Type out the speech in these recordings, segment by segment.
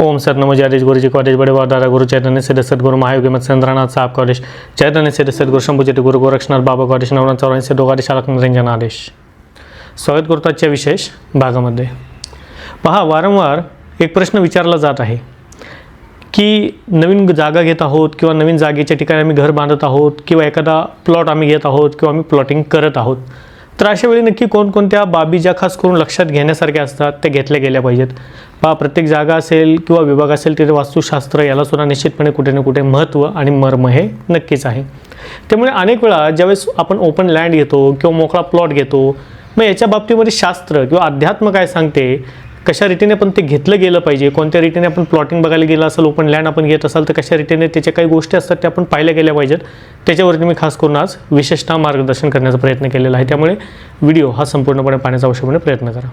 ओम sir नमो जय गुरुजी college बड़े दादा गुरु चैतन्य सिद्ध सद्गुरु महायोगी मत चंद्रनाथ साहब कॉलेज चैतन्य सिद्ध सद्गुरु शंभूजेटी गुरु गोरक्षनाथ बाबा कॉलेज नवनाथ चौऱ्याऐंशी दोघाडी शालक निरंजन आदेश। स्वागत करतो आजच्या विशेष भागामध्ये. पहा वारंवार एक प्रश्न विचारला जात आहे की नवीन जागा घेत आहोत किंवा नवीन जागेच्या ठिकाणी आम्ही घर बांधत आहोत किंवा एखादा प्लॉट आम्ही घेत आहोत किंवा आम्ही प्लॉटिंग करत आहोत. तर अशा वेळी नक्की कोणकोणत्या बाबी ज्या खास करून लक्षात घेण्यासारख्या असतात त्या घेतल्या गेल्या पाहिजेत. पहा प्रत्येक जागा असेल किंवा विभाग असेल तिथे वास्तुशास्त्र याला सुद्धा निश्चितपणे कुठे ना कुठे महत्त्व आणि मर्म हे नक्कीच आहे. त्यामुळे अनेक वेळा ज्यावेळेस आपण ओपन लँड घेतो किंवा मोकळा प्लॉट घेतो मग याच्या बाबतीमध्ये शास्त्र किंवा अध्यात्म काय सांगते कशा रीतीने पण ते घेतलं गेलं पाहिजे कोणत्या रीतीने आपण प्लॉटिंग बघायला गेलं असेल ओपन लँड आपण घेत असाल तर कशा रीतीने त्याच्या काही गोष्टी असतात त्या आपण पाहिल्या गेल्या पाहिजेत. त्याच्यावरती मी खास करून आज विशेषतः मार्गदर्शन करण्याचा प्रयत्न केलेला आहे. त्यामुळे व्हिडिओ हा संपूर्णपणे पाहण्याचा आवश्यकपणे प्रयत्न करा.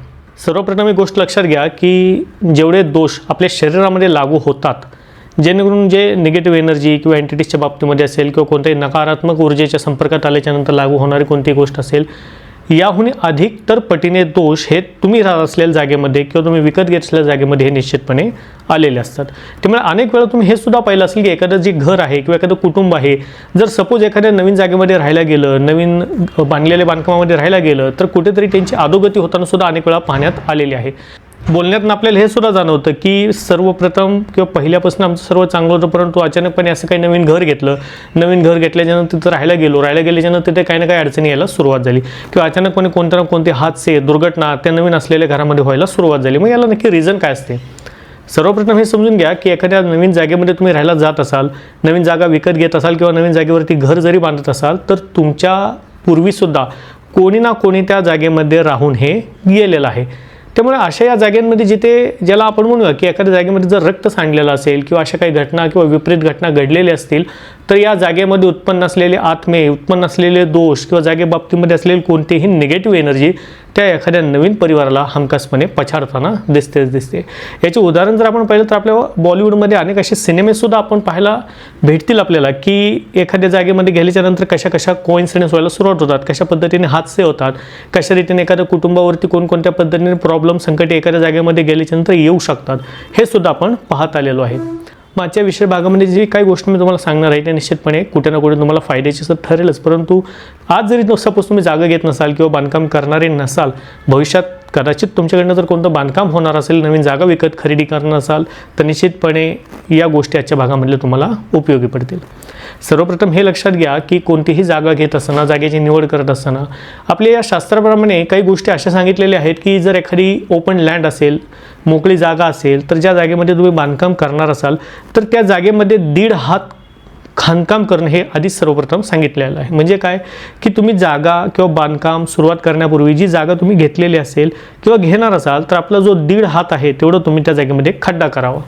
सर्वप्रथम एक गोष्ट लक्षात घ्या की जेवढे दोष आपल्या शरीरामध्ये लागू होतात जेणेकरून जे निगेटिव्ह एनर्जी किंवा एंटिटीजच्या बाबतीमध्ये असेल किंवा कोणत्याही नकारात्मक ऊर्जेच्या संपर्कात आल्याच्यानंतर लागू होणारी कोणती गोष्ट असेल याहून अधिक तर पटीने दोष हे तुम्ही राहत असलेल्या जागेमध्ये किंवा तुम्ही विकत घेत असलेल्या जागेमध्ये हे निश्चितपणे आलेले असतात. त्यामुळे अनेक वेळा तुम्ही हे सुद्धा पाहिलं असेल की एखादं जे घर आहे किंवा एखादं कुटुंब आहे जर सपोज एखाद्या नवीन जागेमध्ये राहायला गेलं नवीन बांधलेल्या बांधकामामध्ये राहायला गेलं तर कुठेतरी त्यांची अधोगती होताना सुद्धा अनेक वेळा पाहण्यात आलेली आहे. बोलण्यातून आपल्याला हे सुद्धा जाणवतं की सर्वप्रथम किंवा पहिल्यापासून आमचं सर्व चांगलं होतं परंतु अचानकपणे असं काही नवीन घर घेतलं. नवीन घर घेतल्याच्यानंतर तिथं राहायला गेलो. राहायला गेल्याच्यानंतर तिथे काही ना काही अडचणी यायला सुरुवात झाली. किंवा अचानकपणे कोणत्या ना कोणते हादसे दुर्घटना त्या नवीन असलेल्या घरामध्ये व्हायला सुरुवात झाली. मग याला नक्की रिझन काय असते? सर्वप्रथम हे समजून घ्या की एखाद्या नवीन जागेमध्ये तुम्ही राहायला जात असाल नवीन जागा विकत घेत असाल किंवा नवीन जागेवरती घर जरी बांधत असाल तर तुमच्या पूर्वीसुद्धा कोणी ना कोणी त्या जागेमध्ये राहून हे गेलेलं आहे. त्यामुळे अशा या जाग्यांमध्ये जिथे ज्याला आपण म्हणूया की एखाद्या जागेमध्ये जर रक्त सांडलेलं असेल किंवा अशा काही घटना किंवा विपरीत घटना घडलेल्या असतील तर या जागेमध्ये उत्पन्न असलेले आत्मे उत्पन्न असलेले दोष किंवा जागेबाबतीमध्ये असलेली कोणतीही निगेटिव्ह एनर्जी त्या एखाद्या नवीन परिवाराला हमखासपणे पछाडताना दिसतेच दिसते. याचे उदाहरण जर आपण पाहिलं तर आपल्या बॉलिवूडमध्ये अनेक असे सिनेमेसुद्धा आपण पाहायला भेटतील आपल्याला की एखाद्या जागेमध्ये गेल्याच्यानंतर कशा कशा कोइन्सिडन्स व्हायला सुरुवात होतात कशा पद्धतीने हादसे होतात कशा रीतीने एखाद्या कुटुंबावरती कोणकोणत्या पद्धतीने प्रॉब्लेम संकटे एखाद्या जागेमध्ये गेल्याच्यानंतर येऊ शकतात हे सुद्धा आपण पाहत आलेलो आहे. मागच्या विषय भागामध्ये जी काही गोष्ट मी तुम्हाला सांगणार आहे त्या निश्चितपणे कुठे ना कुठे तुम्हाला फायद्याची तर ठरेलच. परंतु आज जरी सपोज तुम्ही जागा घेत नसाल किंवा बांधकाम करणारे नसाल भविष्यात कदाचित तुमच्याकडनं जर कोणतं बांधकाम होणार असेल नवीन जागा विकत खरेदी करणार असाल तर निश्चितपणे या गोष्टी आजच्या भागामधल्या तुम्हाला उपयोगी पडतील. सर्वप्रथम हे लक्षात घ्या की कोणतीही जागा घेत असताना जागेची निवड करत असताना आपल्या या शास्त्राप्रमाणे काही गोष्टी अशा सांगितलेल्या आहेत की जर एखादी ओपन लँड असेल मोकळी जागा असेल तर ज्या जागेमध्ये तुम्ही बांधकाम करणार असाल तर त्या जागेमध्ये दीड हात खाणकाम करणं हे आधीच सर्वप्रथम सांगितलेलं आहे. म्हणजे काय? की तुम्ही जागा किंवा बांधकाम सुरुवात करण्यापूर्वी जी जागा तुम्ही घेतलेली असेल किंवा घेणार असाल तर आपला जो दीड हात आहे तेवढं तुम्ही त्या जागेमध्ये खड्डा करावा.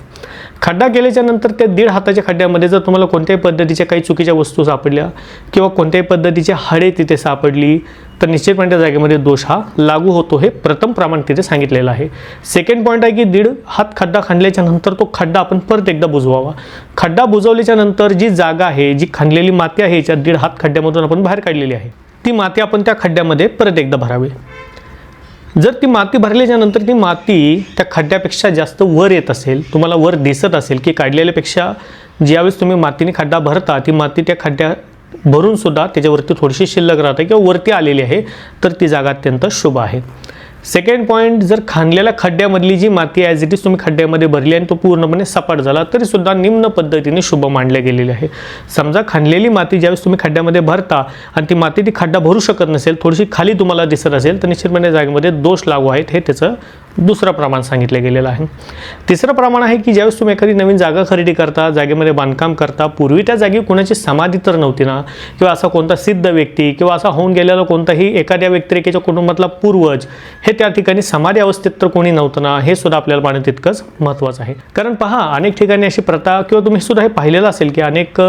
खड्डा केल्याच्यानंतर त्या दीड हाताच्या खड्ड्यामध्ये जर तुम्हाला कोणत्याही पद्धतीच्या काही चुकीच्या वस्तू सापडल्या किंवा कोणत्याही पद्धतीची हाडे तिथे सापडली तर निश्चितपणे त्या जागेमध्ये दोष हा लागू होतो हे प्रथम प्रमाण तिथे सांगितलेलं आहे. सेकंड पॉईंट आहे की दीड हात खड्डा खणल्याच्या नंतर तो खड्डा आपण परत एकदा बुजवावा. खड्डा बुजवल्याच्या नंतर जी जागा आहे जी खणलेली माती आहे ज्या दीड हात खड्ड्यामधून आपण बाहेर काढलेली आहे ती माती आपण त्या खड्ड्यामध्ये परत एकदा भरावी. जर ती माती भरल्याच्या नंतर ती माती त्या खड्ड्यापेक्षा जास्त वर येत असेल तुम्हाला वर दिसत असेल की काढलेल्यापेक्षा ज्यावेळेस तुम्ही मातीने खड्डा भरता ती माती त्या खड्ड्या भरून सुद्धा त्याच्यावरती थोडीशी शिल्लक राहते किंवा वरती आलेली आहे तर ती जागा अत्यंत शुभ आहे. सेकंड पॉईंट जर खाणलेल्या खड्ड्यामधली जी माती ॲज इट इज तुम्ही खड्ड्यामध्ये भरली आणि तो पूर्णपणे सपाट झाला तरी सुद्धा निम्न पद्धतीने शुभ मांडले गेलेले आहे. समजा खाणलेली माती ज्यावेळेस तुम्ही खड्ड्यामध्ये भरता आणि ती माती ती खड्डा भरू शकत नसेल थोडीशी खाली तुम्हाला दिसत असेल तर निश्चितपणे जागेमध्ये दोष लागू आहेत हे त्याचं दुसरं प्रमाण सांगितलं गेलेलं आहे. तिसरं प्रमाण आहे की ज्यावेळेस तुम्ही एखादी नवीन जागा खरेदी करता जागेमध्ये बांधकाम करता पूर्वी त्या जागी कोणाची समाधी तर नव्हती ना? किंवा असा कोणता सिद्ध व्यक्ती किंवा असा होऊन गेलेला कोणताही एखाद्या व्यक्तिरेखेच्या कुटुंबातला पूर्वज हे त्या ठिकाणी समाधी अवस्थेत तर कोणी नव्हतं ना? हे सुद्धा आपल्याला पाहणं तितकंच महत्त्वाचं आहे. कारण पहा अनेक ठिकाणी अशी प्रथा किंवा तुम्ही सुद्धा हे पाहिलेलं असेल की अनेक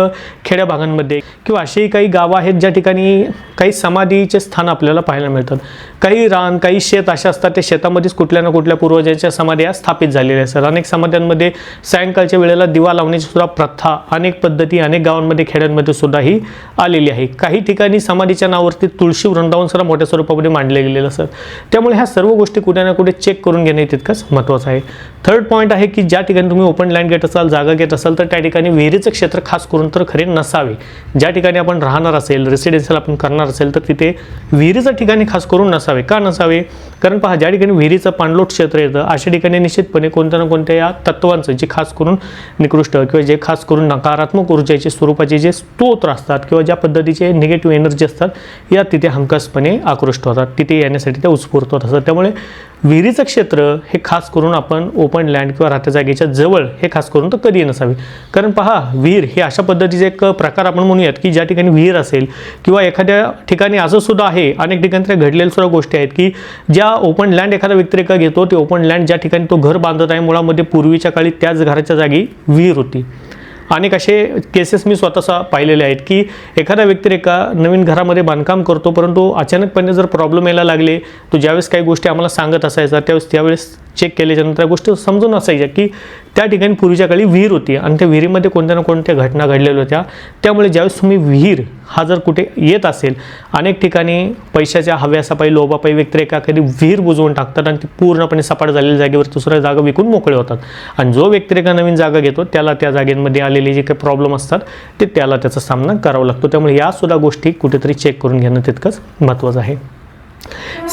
खेड्या भागांमध्ये किंवा अशी काही गावं आहेत ज्या ठिकाणी काही समाधीचे स्थान आपल्याला पाहायला मिळतात. काही रान काही शेत अशा असतात त्या शेतामध्येच कुठल्या ना कुठल्या पूर्वजांच्या समाध्या स्थापित झालेल्या असतात अनेक समाध्यांमध्ये सायंकाळच्या वेळेला दिवा लावण्याची सुद्धा प्रथा अनेक पद्धती अनेक गावांमध्ये खेड्यांमध्ये सुद्धा ही आलेली आहे. काही ठिकाणी समाधीच्या नावावरती तुळशी वृंदावन सुद्धा मोठ्या स्वरूपामध्ये मांडले गेलेले असतात त्यामुळे ह्या सर्व गोष्टी कुठे ना कुठे चेक करून घेणे तितकंच महत्त्वाचं आहे. थर्ड पॉईंट आहे की ज्या ठिकाणी तुम्ही ओपन लँड घेत असाल जागा घेत असाल तर त्या ठिकाणी विहिरीचं क्षेत्र खास करून तर खरे नसावे. ज्या ठिकाणी आपण राहणार असेल रेसिडेन्शियल आपण करणार असेल तर तिथे विहिरीचं ठिकाणी खास करून नसावे. का नसावे? कारण पहा ज्या ठिकाणी विहिरीचं पाणलोट क्षेत्र येतं अशा ठिकाणी निश्चितपणे कोणत्या ना कोणत्या या तत्वांचं जे खास करून निकृष्ट किंवा जे खास करून नकारात्मक ऊर्जेचे स्वरूपाचे जे स्तोत्र असतात किंवा ज्या पद्धतीचे निगेटिव्ह एनर्जी असतात या तिथे हमखासपणे आकृष्ट होतात. तिथे येण्यासाठी त्या उत्स्फूर्त होत असतात त्यामुळे विहिरीचं क्षेत्र हे खास करून आपण ओपन लँड किंवा राहत्या जागेच्या जवळ हे खास करून तर कधी नसावे. कारण पहा विहीर हे अशा पद्धतीचे एक प्रकार आपण म्हणूयात की ज्या ठिकाणी विहीर असेल किंवा एखाद्या ठिकाणी असं सुद्धा आहे अनेक ठिकाणी त्या घडलेल्या सुद्धा गोष्टी गोष्टी आहेत की ज्या ओपन लँड एखादा व्यक्तिरेखा घेतो ते ओपन लँड ज्या ठिकाणी तो घर बांधत आहे मुळामध्ये पूर्वीच्या काळी त्याच घराच्या जागी विहीर होती. अनेक असे केसेस मी स्वतः पाहिलेले आहेत की एखादा व्यक्तिरेखा नवीन घरामध्ये बांधकाम करतो परंतु अचानकपणे जर प्रॉब्लेम यायला लागले तो ज्यावेळेस काही गोष्टी आम्हाला सांगत असायचा त्यावेळेस त्यावेळेस चेक केल्याच्यानंतर त्या गोष्टी समजून असायच्या की त्या ठिकाणी पूर्वीच्या काळी विहीर होती आणि त्या विहिरीमध्ये कोणत्या ना कोणत्या घटना घडलेल्या होत्या. त्यामुळे ज्यावेळेस तुम्ही विहीर हा जर कुठे येत असेल अनेक ठिकाणी पैशाच्या हव्यासापायी लोभापायी व्यक्तिरेखा एखादी विहीर बुजवून टाकतात आणि ती पूर्णपणे सपाट झालेल्या जागेवर दुसऱ्या जागा विकून मोकळे होतात. आणि जो व्यक्तिरेखा नवीन जागा घेतो त्याला त्या जागेमध्ये आलेले जे काही प्रॉब्लेम असतात ते त्याला त्याचा सामना करावा लागतो. त्यामुळे यासुद्धा गोष्टी कुठेतरी चेक करून घेणं तितकंच महत्त्वाचं आहे.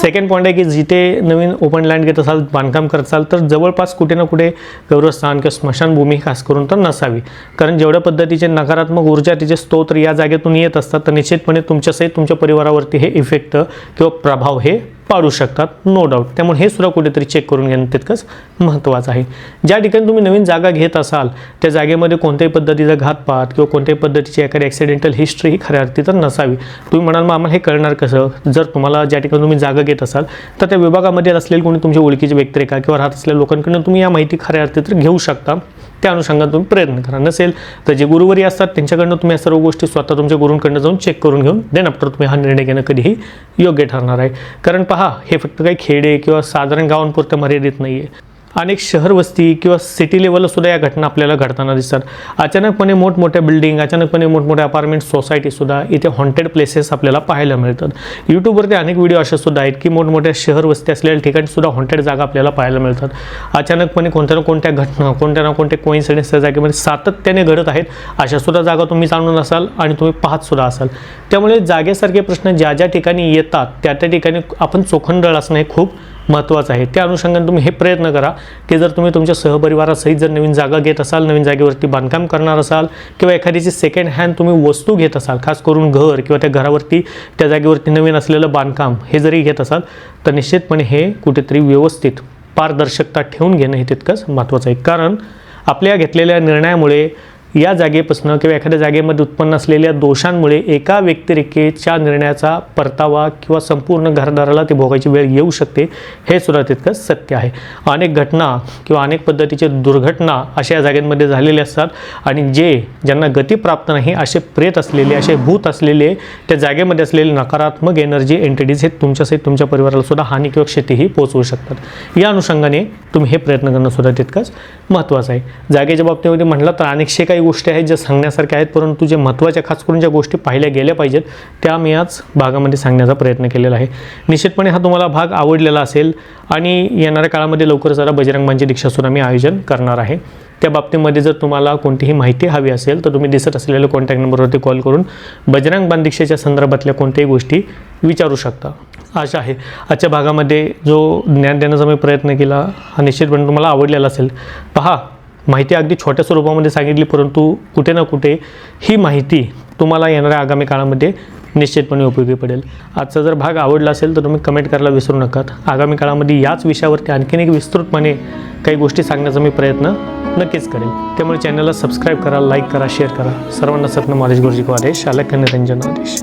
सेकंड पॉईंट आहे की जिथे नवीन ओपन लँड घेत असाल बांधकाम करत असाल तर जवळपास कुठे ना कुठे गौरवस्थान किंवा स्मशानभूमी खास करून तर नसावी. कारण जेवढ्या पद्धतीचे नकारात्मक ऊर्जा तिचे स्तोत्र या जागेतून येत असतात तर निश्चितपणे तुमच्यासहित तुमच्या परिवारावरती हे इफेक्ट किंवा प्रभाव हे पाडू शकतात नो डाऊट त्यामुळे हे सुद्धा कुठेतरी चेक करून घेणं तितकंच महत्त्वाचं आहे. ज्या ठिकाणी तुम्ही नवीन जागा घेत असाल त्या जागेमध्ये कोणत्याही पद्धतीचा घातपात किंवा कोणत्याही पद्धतीची एखादी ॲक्सिडेंटल हिस्ट्री ही खऱ्या अर्थी तर नसावी. तुम्ही म्हणाल मग आम्हाला हे कळणार कसं? जर तुम्हाला ज्या ठिकाणी तुम्ही जागा घेत असाल तर त्या विभागामध्ये असलेले कोणी तुमच्या ओळखीचे व्यक्तिरेखा किंवा राहत असलेल्या लोकांकडून तुम्ही या माहिती खऱ्या अर्थी तर घेऊ शकता. त्या अनुषंगाने तुम्ही प्रयत्न करा. नसेल तर जे गुरुवरी असतात त्यांच्याकडनं तुम्ही या सर्व गोष्टी स्वतः तुमच्या गुरूंकडनं जाऊन चेक करून घेऊन देन आफ्टर तुम्ही हा निर्णय घेणं कधीही योग्य ठरणार आहे. कारण पहा हे फक्त काही खेडे किंवा साधारण गावांपुरतं मर्यादित नाही आहे अनेक शहर वस्ती किंवा सिटी लेवलला सुद्धा या घटना आपल्याला घडताना दिसतात. अचानकपणे मोठमोठ्या बिल्डिंग अचानकपणे मोठमोठ्या अपार्टमेंट सोसायटीसुद्धा इथे हॉन्टेड प्लेसेस आपल्याला पाहायला मिळतात. यूट्यूबवरती अनेक व्हिडिओ असे सुद्धा आहेत की मोठमोठ्या शहर वस्ती असलेल्या ठिकाणीसुद्धा हॉन्टेड जागा आपल्याला पाहायला मिळतात. अचानकपणे कोणत्या ना कोणत्या घटना कोणत्या ना कोणत्या कोइन्सिडेन्स त्या जागेमध्ये सातत्याने घडत आहेत अशा सुद्धा जागा तुम्ही जाणून असाल आणि तुम्ही पाहत सुद्धा असाल. त्यामुळे जागेसारखे प्रश्न ज्या ज्या ठिकाणी येतात त्या त्या ठिकाणी आपण चोखंडळ असणं हे खूप महत्त्वाचं आहे. त्या अनुषंगाने तुम्ही हे प्रयत्न करा की जर तुम्ही तुमच्या सहपरिवारासहित जर नवीन जागा घेत असाल नवीन जागेवरती बांधकाम करणार असाल किंवा एखादीची सेकंड हँड तुम्ही वस्तू घेत असाल खास करून घर किंवा त्या घरावरती त्या जागेवरती नवीन असलेलं बांधकाम हे जरी घेत असाल तर निश्चितपणे हे कुठेतरी व्यवस्थित पारदर्शकता ठेवून घेणं हे तितकंच महत्त्वाचं आहे. कारण आपल्या घेतलेल्या निर्णयामुळे या जागेपासून किंवा एखाद्या जागेमध्ये उत्पन्न असलेल्या दोषांमुळे एका व्यक्तिरेखेच्या निर्णयाचा परतावा किंवा संपूर्ण घरदाराला ते भोगायची वेळ येऊ शकते हे सुद्धा तितकंच सत्य आहे. अनेक घटना किंवा अनेक पद्धतीचे दुर्घटना अशा या जागेमध्ये झालेले असतात आणि जे ज्यांना गती प्राप्त नाही असे प्रेत असलेले असे भूत असलेले त्या जागेमध्ये असलेले नकारात्मक एनर्जी एंटिटीज हे तुमच्यासहित तुमच्या परिवाराला सुद्धा हानी किंवा क्षतीही पोचवू शकतात. या अनुषंगाने तुम्ही हे प्रयत्न करणं सुद्धा तितकंच महत्त्वाचं आहे. जागेच्या बाबतीमध्ये म्हटलं तर अनेकशे काही गोष्टी आहेत ज्या सांगण्यासारख्या आहेत परंतु जे महत्त्वाच्या खास करून ज्या गोष्टी पाहिल्या गेल्या पाहिजेत त्या मी आज भागामध्ये सांगण्याचा प्रयत्न केलेला आहे. निश्चितपणे हा तुम्हाला भाग आवडलेला असेल आणि येणाऱ्या काळामध्ये लवकरच जरा बजरंग दीक्षा दीक्षासुद्धा मी आयोजन करणार आहे. त्या बाबतीमध्ये जर तुम्हाला कोणतीही माहिती हवी असेल तर तुम्ही दिसत असलेल्या कॉन्टॅक्ट नंबरवरती कॉल करून बजरंग बांध दीक्षेच्या संदर्भातल्या कोणत्याही गोष्टी विचारू शकता. आशा आहे. आजच्या भागामध्ये जो ज्ञान देण्याचा मी प्रयत्न केला हा निश्चितपणे तुम्हाला आवडलेला असेल. पहा माहिती अगदी छोट्या स्वरूपामध्ये सांगितली परंतु कुठे ना कुठे ही माहिती तुम्हाला येणाऱ्या आगामी काळामध्ये निश्चितपणे उपयोगी पडेल. आजचा जर भाग आवडला असेल तर तुम्ही कमेंट करायला विसरू नका. आगामी काळामध्ये याच विषयावरती आणखीन एक विस्तृतपणे काही गोष्टी सांगण्याचा मी प्रयत्न नक्कीच करेल त्यामुळे चॅनलला सबस्क्राईब करा लाईक करा शेअर करा. सर्वांना सत्न मालेश गुरुजी को आदेश अलख निरंजन आदेश.